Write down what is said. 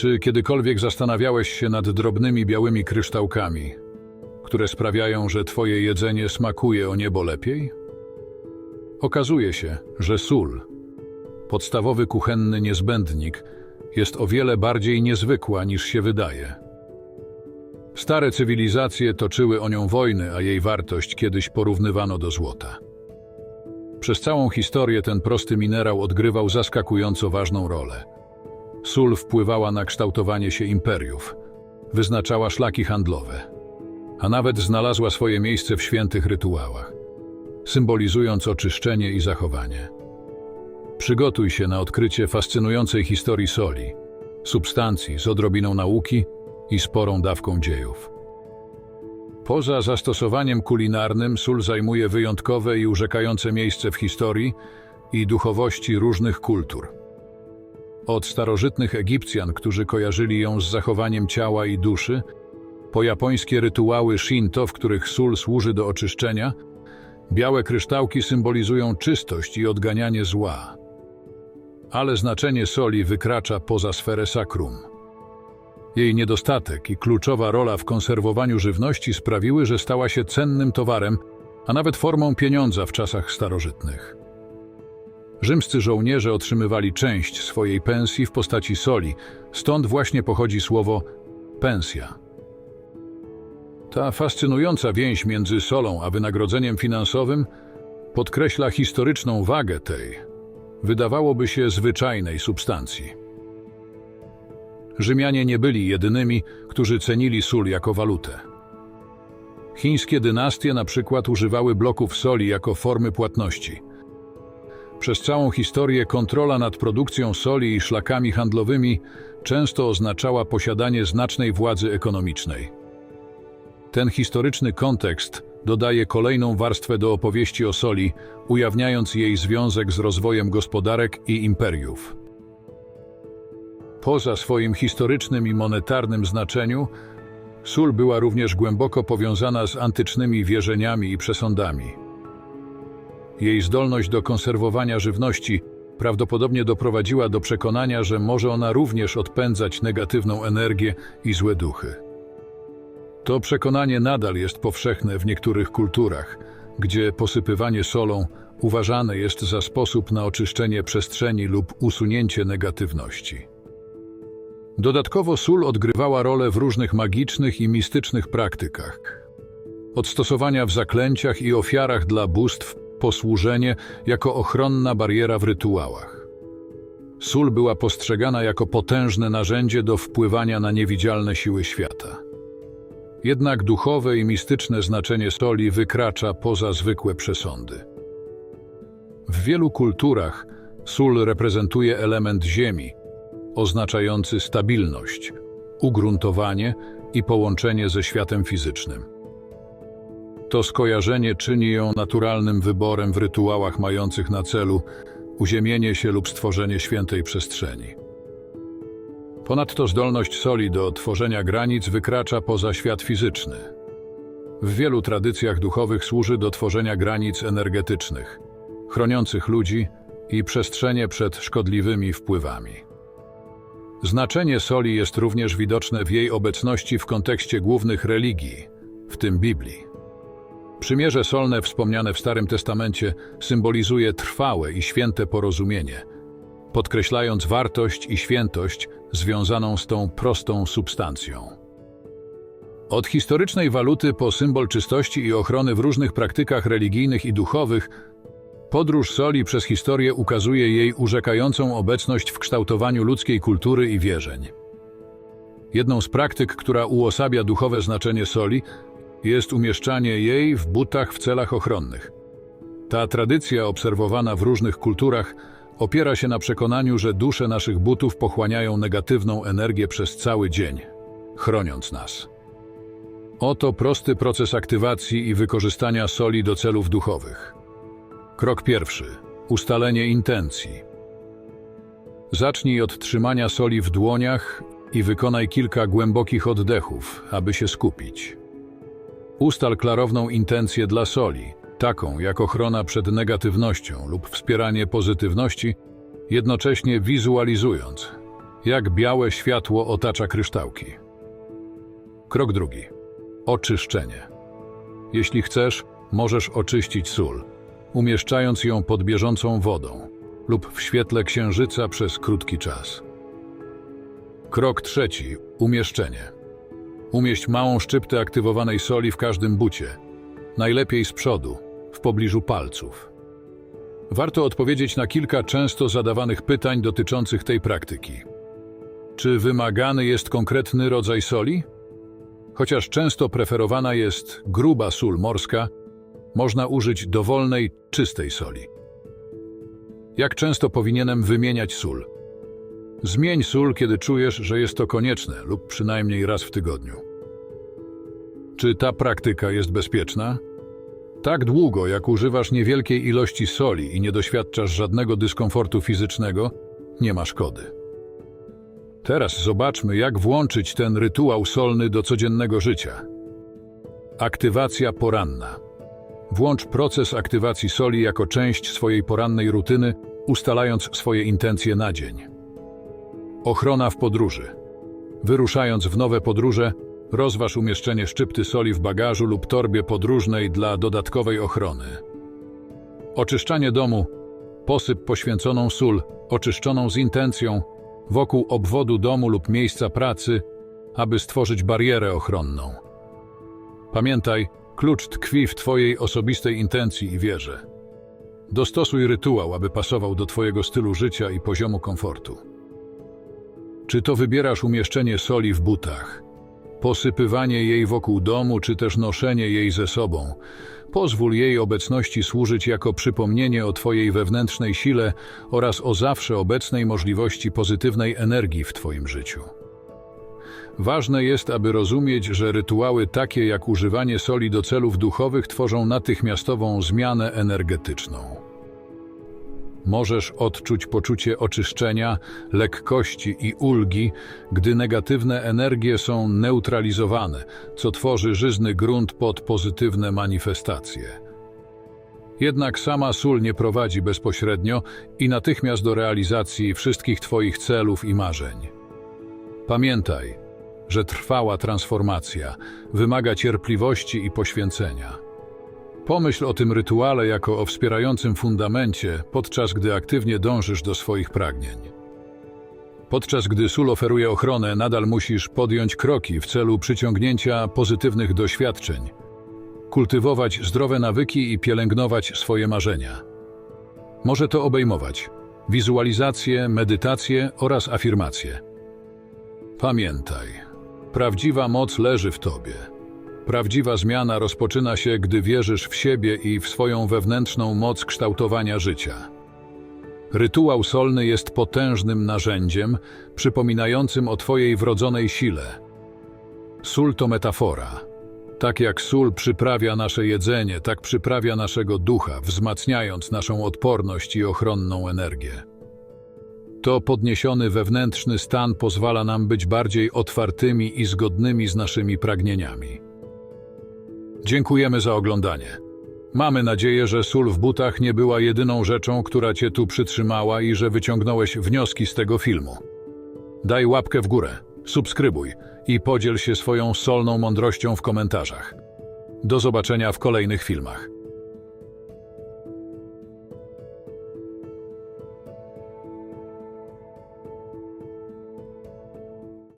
Czy kiedykolwiek zastanawiałeś się nad drobnymi białymi kryształkami, które sprawiają, że twoje jedzenie smakuje o niebo lepiej? Okazuje się, że sól, podstawowy kuchenny niezbędnik, jest o wiele bardziej niezwykła niż się wydaje. Stare cywilizacje toczyły o nią wojny, a jej wartość kiedyś porównywano do złota. Przez całą historię ten prosty minerał odgrywał zaskakująco ważną rolę. Sól wpływała na kształtowanie się imperiów, wyznaczała szlaki handlowe, a nawet znalazła swoje miejsce w świętych rytuałach, symbolizując oczyszczenie i zachowanie. Przygotuj się na odkrycie fascynującej historii soli, substancji z odrobiną nauki i sporą dawką dziejów. Poza zastosowaniem kulinarnym sól zajmuje wyjątkowe i urzekające miejsce w historii i duchowości różnych kultur. Od starożytnych Egipcjan, którzy kojarzyli ją z zachowaniem ciała i duszy, po japońskie rytuały Shinto, w których sól służy do oczyszczenia, białe kryształki symbolizują czystość i odganianie zła. Ale znaczenie soli wykracza poza sferę sakrum. Jej niedostatek i kluczowa rola w konserwowaniu żywności sprawiły, że stała się cennym towarem, a nawet formą pieniądza w czasach starożytnych. Rzymscy żołnierze otrzymywali część swojej pensji w postaci soli, stąd właśnie pochodzi słowo pensja. Ta fascynująca więź między solą a wynagrodzeniem finansowym podkreśla historyczną wagę tej, wydawałoby się zwyczajnej substancji. Rzymianie nie byli jedynymi, którzy cenili sól jako walutę. Chińskie dynastie na przykład używały bloków soli jako formy płatności. Przez całą historię kontrola nad produkcją soli i szlakami handlowymi często oznaczała posiadanie znacznej władzy ekonomicznej. Ten historyczny kontekst dodaje kolejną warstwę do opowieści o soli, ujawniając jej związek z rozwojem gospodarek i imperiów. Poza swoim historycznym i monetarnym znaczeniu, sól była również głęboko powiązana z antycznymi wierzeniami i przesądami. Jej zdolność do konserwowania żywności prawdopodobnie doprowadziła do przekonania, że może ona również odpędzać negatywną energię i złe duchy. To przekonanie nadal jest powszechne w niektórych kulturach, gdzie posypywanie solą uważane jest za sposób na oczyszczenie przestrzeni lub usunięcie negatywności. Dodatkowo sól odgrywała rolę w różnych magicznych i mistycznych praktykach. Od stosowania w zaklęciach i ofiarach dla bóstw posłużenie jako ochronna bariera w rytuałach. Sól była postrzegana jako potężne narzędzie do wpływania na niewidzialne siły świata. Jednak duchowe i mistyczne znaczenie soli wykracza poza zwykłe przesądy. W wielu kulturach sól reprezentuje element ziemi, oznaczający stabilność, ugruntowanie i połączenie ze światem fizycznym. To skojarzenie czyni ją naturalnym wyborem w rytuałach mających na celu uziemienie się lub stworzenie świętej przestrzeni. Ponadto zdolność soli do tworzenia granic wykracza poza świat fizyczny. W wielu tradycjach duchowych służy do tworzenia granic energetycznych, chroniących ludzi i przestrzenie przed szkodliwymi wpływami. Znaczenie soli jest również widoczne w jej obecności w kontekście głównych religii, w tym Biblii. Przymierze solne wspomniane w Starym Testamencie symbolizuje trwałe i święte porozumienie, podkreślając wartość i świętość związaną z tą prostą substancją. Od historycznej waluty po symbol czystości i ochrony w różnych praktykach religijnych i duchowych, podróż soli przez historię ukazuje jej urzekającą obecność w kształtowaniu ludzkiej kultury i wierzeń. Jedną z praktyk, która uosabia duchowe znaczenie soli, jest umieszczanie jej w butach w celach ochronnych. Ta tradycja, obserwowana w różnych kulturach, opiera się na przekonaniu, że dusze naszych butów pochłaniają negatywną energię przez cały dzień, chroniąc nas. Oto prosty proces aktywacji i wykorzystania soli do celów duchowych. Krok pierwszy. Ustalenie intencji. Zacznij od trzymania soli w dłoniach i wykonaj kilka głębokich oddechów, aby się skupić. Ustal klarowną intencję dla soli, taką jak ochrona przed negatywnością lub wspieranie pozytywności, jednocześnie wizualizując, jak białe światło otacza kryształki. Krok drugi. Oczyszczenie. Jeśli chcesz, możesz oczyścić sól, umieszczając ją pod bieżącą wodą lub w świetle księżyca przez krótki czas. Krok trzeci. Umieszczenie. Umieść małą szczyptę aktywowanej soli w każdym bucie, najlepiej z przodu, w pobliżu palców. Warto odpowiedzieć na kilka często zadawanych pytań dotyczących tej praktyki. Czy wymagany jest konkretny rodzaj soli? Chociaż często preferowana jest gruba sól morska, można użyć dowolnej, czystej soli. Jak często powinienem wymieniać sól? Zmień sól, kiedy czujesz, że jest to konieczne, lub przynajmniej raz w tygodniu. Czy ta praktyka jest bezpieczna? Tak długo, jak używasz niewielkiej ilości soli i nie doświadczasz żadnego dyskomfortu fizycznego, nie ma szkody. Teraz zobaczmy, jak włączyć ten rytuał solny do codziennego życia. Aktywacja poranna. Włącz proces aktywacji soli jako część swojej porannej rutyny, ustalając swoje intencje na dzień. Ochrona w podróży. Wyruszając w nowe podróże, rozważ umieszczenie szczypty soli w bagażu lub torbie podróżnej dla dodatkowej ochrony. Oczyszczanie domu. Posyp poświęconą sól, oczyszczoną z intencją, wokół obwodu domu lub miejsca pracy, aby stworzyć barierę ochronną. Pamiętaj, klucz tkwi w Twojej osobistej intencji i wierze. Dostosuj rytuał, aby pasował do Twojego stylu życia i poziomu komfortu. Czy to wybierasz umieszczenie soli w butach, posypywanie jej wokół domu, czy też noszenie jej ze sobą? Pozwól jej obecności służyć jako przypomnienie o Twojej wewnętrznej sile oraz o zawsze obecnej możliwości pozytywnej energii w Twoim życiu. Ważne jest, aby rozumieć, że rytuały takie jak używanie soli do celów duchowych tworzą natychmiastową zmianę energetyczną. Możesz odczuć poczucie oczyszczenia, lekkości i ulgi, gdy negatywne energie są neutralizowane, co tworzy żyzny grunt pod pozytywne manifestacje. Jednak sama sól nie prowadzi bezpośrednio i natychmiast do realizacji wszystkich Twoich celów i marzeń. Pamiętaj, że trwała transformacja wymaga cierpliwości i poświęcenia. Pomyśl o tym rytuale jako o wspierającym fundamencie, podczas gdy aktywnie dążysz do swoich pragnień. Podczas gdy sól oferuje ochronę, nadal musisz podjąć kroki w celu przyciągnięcia pozytywnych doświadczeń, kultywować zdrowe nawyki i pielęgnować swoje marzenia. Może to obejmować wizualizację, medytację oraz afirmacje. Pamiętaj, prawdziwa moc leży w Tobie. Prawdziwa zmiana rozpoczyna się, gdy wierzysz w siebie i w swoją wewnętrzną moc kształtowania życia. Rytuał solny jest potężnym narzędziem, przypominającym o Twojej wrodzonej sile. Sól to metafora. Tak jak sól przyprawia nasze jedzenie, tak przyprawia naszego ducha, wzmacniając naszą odporność i ochronną energię. To podniesiony wewnętrzny stan pozwala nam być bardziej otwartymi i zgodnymi z naszymi pragnieniami. Dziękujemy za oglądanie. Mamy nadzieję, że sól w butach nie była jedyną rzeczą, która Cię tu przytrzymała i że wyciągnąłeś wnioski z tego filmu. Daj łapkę w górę, subskrybuj i podziel się swoją solną mądrością w komentarzach. Do zobaczenia w kolejnych filmach.